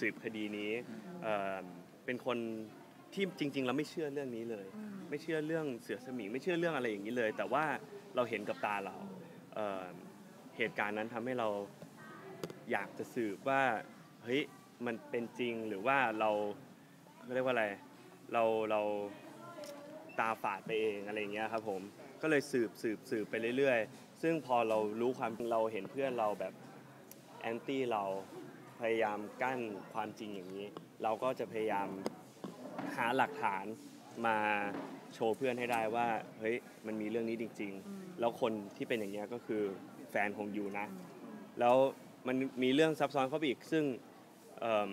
สืบคดีนี้เอ่อเป็นคนที่จริง ๆ เราไม่เชื่อเรื่องนี้เลย ไม่เชื่อเรื่องเสือสมิงไม่เชื่อเรื่องอะไรอย่างนี้เลย แต่ว่าเราเห็นกับตาเราเอ่อเหตุการณ์นั้นทำให้เราอยากจะสืบว่าเฮ้ยมันเป็นจริงหรือว่าเราเขาเรียกว่าอะไร เราเราตาฝาดไปเองอะไรอย่างเงี้ยครับผมก็เลยสืบสืบสืบไปเรื่อย ๆ ซึ่งพอเรารู้ความจริงเราเห็นเพื่อนเราแบบแอนตี้เรา พยายามกั้นความจริงอย่างนี้ เราก็จะพยายามหาหลักฐานมาโชว์เพื่อนให้ได้ว่าเฮ้ยมันมีเรื่องนี้จริง ๆ แล้วคนที่เป็นอย่างเงี้ยก็คือแฟนของยูนะ แล้วมันมีเรื่องซับซ้อนเข้าไปอีกซึ่งเอิ่ม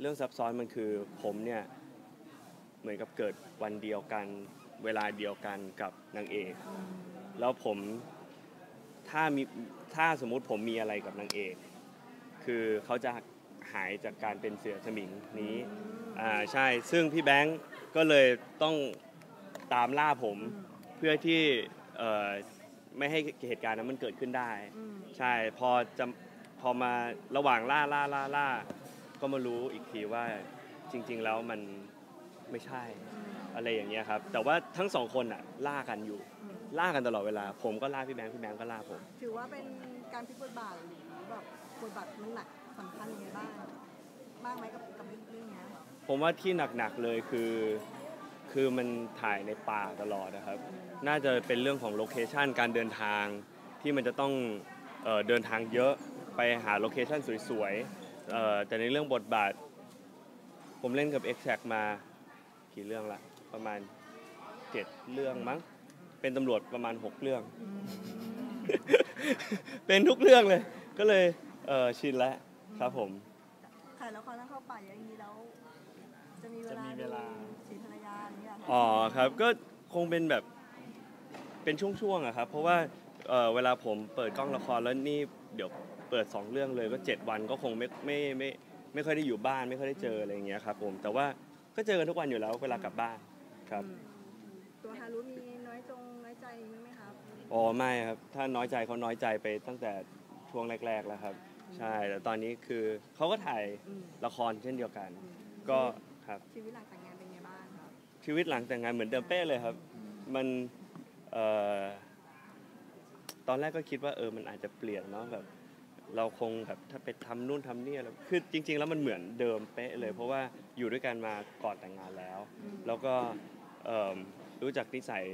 เรื่องซับซ้อนมันคือผมเนี่ยเหมือนกับเกิดวันเดียวกันเวลาเดียวกันกับนางเอกแล้วผมถ้ามีถ้าสมมุติผมมีอะไรกับนางเอก คือเขาจะหายจากการเป็นเสือสมิงนี้อ่าใช่ซึ่งพี่แบงก์ก็เลยต้องตามล่าผมเพื่อที่เอ่อไม่ให้เหตุการณ์นั้นมันเกิดขึ้นได้ ใช่พอจะพอมาระหว่างล่าล่าล่าล่าก็มารู้อีกทีว่าจริง ๆ แล้วมันไม่ใช่อะไรอย่างเงี้ยครับ แต่ว่าทั้งสองคนอะล่ากันอยู่ ล่ากันตลอดเวลา ผมก็ล่าพี่แบงค์พี่แบงค์ก็ล่าผม ถือว่าเป็นการพลิกบทบาทหรือแบบ บทบาทมันหนักสำคัญยังไงบ้างบ้างไหมกับกับเรื่องเนี้ยผมว่าที่หนักๆเลยคือคือมันถ่ายในป่าตลอดนะครับ น่าจะเป็นเรื่องของโลเคชันการเดินทางที่มันจะต้องเอ่อเดินทางเยอะไปหาโลเคชันสวยๆเอ่อแต่ในเรื่องบทบาท ผมเล่นกับ e x a c t มากี่เรื่องละประมาณ7เรื่องมั้ง เป็นตำรวจประมาณ6เรื่อง เป็นทุกเรื่องเลย ก็เลย เอ่อชินแล้วครับผม ถ่ายละครแล้วเข้าป่าอย่างนี้แล้ว จะมีเวลาจะมีเวลา ดูสีภรรยาอย่างเงี้ยเหรออ๋อครับก็คงเป็นแบบเป็นช่วงๆอะครับ เพราะว่าเอ่อเวลาผมเปิดกล้องละครแล้วนี่เดี๋ยวเปิด 2 เรื่องเลยก็ 7 วันก็คงไม่ไม่ไม่ไม่ค่อยได้อยู่บ้านไม่ค่อยได้เจออะไรอย่างเงี้ยครับผมแต่ว่าก็เจอกันทุกวันอยู่แล้วเวลากลับบ้านครับอืมตัวฮารุมีน้อยจงน้อยใจมั้ยไหมครับ อ๋อไม่ครับถ้าน้อยใจเขาน้อยใจไปตั้งแต่ช่วงแรก ๆ แล้วครับ ใช่แต่ตอนนี้คือเขาก็ถ่ายอืมละครเช่นเดียวกัน ก็ครับชีวิตหลังแต่งงานเป็นไงบ้างครับชีวิตหลังแต่งงานเหมือนเดิมเป๊ะเลยครับ มันเอ่อตอนแรกก็คิดว่าเออมันอาจจะเปลี่ยนเนาะแบบ เราคงแบบถ้าไปทำนู่นทำนี่อะไรคือจริง ๆ แล้วมันเหมือนเดิมเป๊ะเลย เพราะว่าอยู่ด้วยกันมาก่อนแต่งงานแล้ว แล้วก็เอิ่มรู้จักนิสัย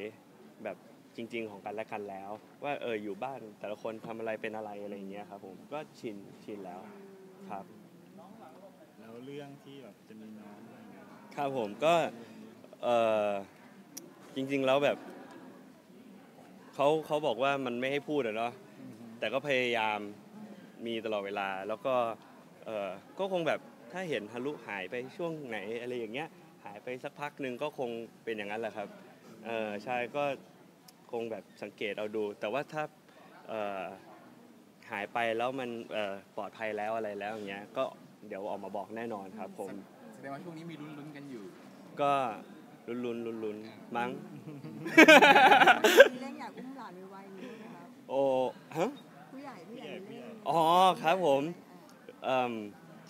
แบบ จริง ๆ ของกันและกันแล้ว ว่าเอออยู่บ้านแต่ละคนทำอะไรเป็นอะไรอะไรอย่างเงี้ยครับผมก็ชินชินแล้วครับ แล้วเรื่องที่แบบจะมีน้องอะไรเงี้ยครับผมก็เออจริง ๆ แล้วแบบเขาเขาบอกว่ามันไม่ให้พูดอะเนาะแต่ก็พยายามมีตลอดเวลา แล้วก็เออก็คงแบบถ้าเห็นฮารุหายไปช่วงไหนอะไรอย่างเงี้ยหายไปสักพักหนึ่งก็คงเป็นอย่างนั้นแหละครับเออใช่ก็ คงแบบสังเกตเอาดู แต่ว่าถ้าเออหายไปแล้วมันเอ่อปลอดภัยแล้วอะไรแล้วอย่างเงี้ยก็เดี๋ยวออกมาบอกแน่นอนครับผมแสดงว่าช่วงนี้มีลุ้นๆกันอยู่ ก็ลุนลุนลุนลุนๆมั้งมีเรื่องอยากอุ้มหลานไวๆนี้ไหมครับโอ้ฮะผู้ใหญ่ผู้ใหญ่มีเรื่องอ๋อครับผมเอิ่ม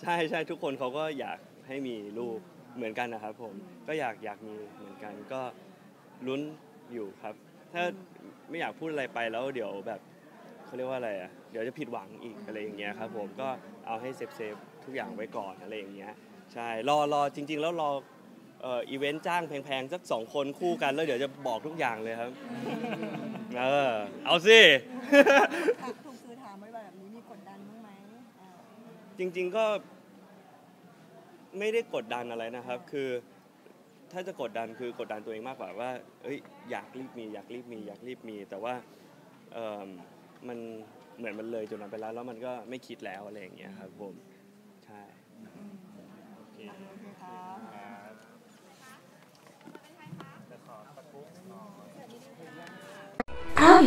ใช่ใช่ทุกคนเขาก็อยากให้มีลูกเหมือนกันนะครับผมก็อยากอยากมีเหมือนกันก็ลุ้นอยู่ครับ ถ้าไม่อยากพูดอะไรไปแล้วเดี๋ยวแบบเขาเรียกว่าอะไรอะเดี๋ยวจะผิดหวังอีกอะไรอย่างเงี้ยครับผมก็เอาให้เซฟเซฟทุกอย่างไว้ก่อนอะไรอย่างเงี้ยใช่รอรอจริง ๆ แล้วรอเอ่ออีเวนต์จ้างแพงๆสักสองคนคู่กันแล้วเดี๋ยวจะบอกทุกอย่างเลยครับเออเอาสิถามถูกคือถามไว้แบบนี้มีกดดันบ้างไหมอ่าจริงๆก็ไม่ได้กดดันอะไรนะครับ คือ ถ้าจะกดดันคือกดดันตัวเองมากกว่าว่าเอ้ยอยากรีบมีอยากรีบมีอยากรีบมี แต่ว่าเอิ่มมันเหมือนมันเลยจุดนั้นไปแล้วแล้วมันก็ไม่คิดแล้วอะไรอย่างเงี้ยครับผมใช่ โอเคโอเคครับครับจะ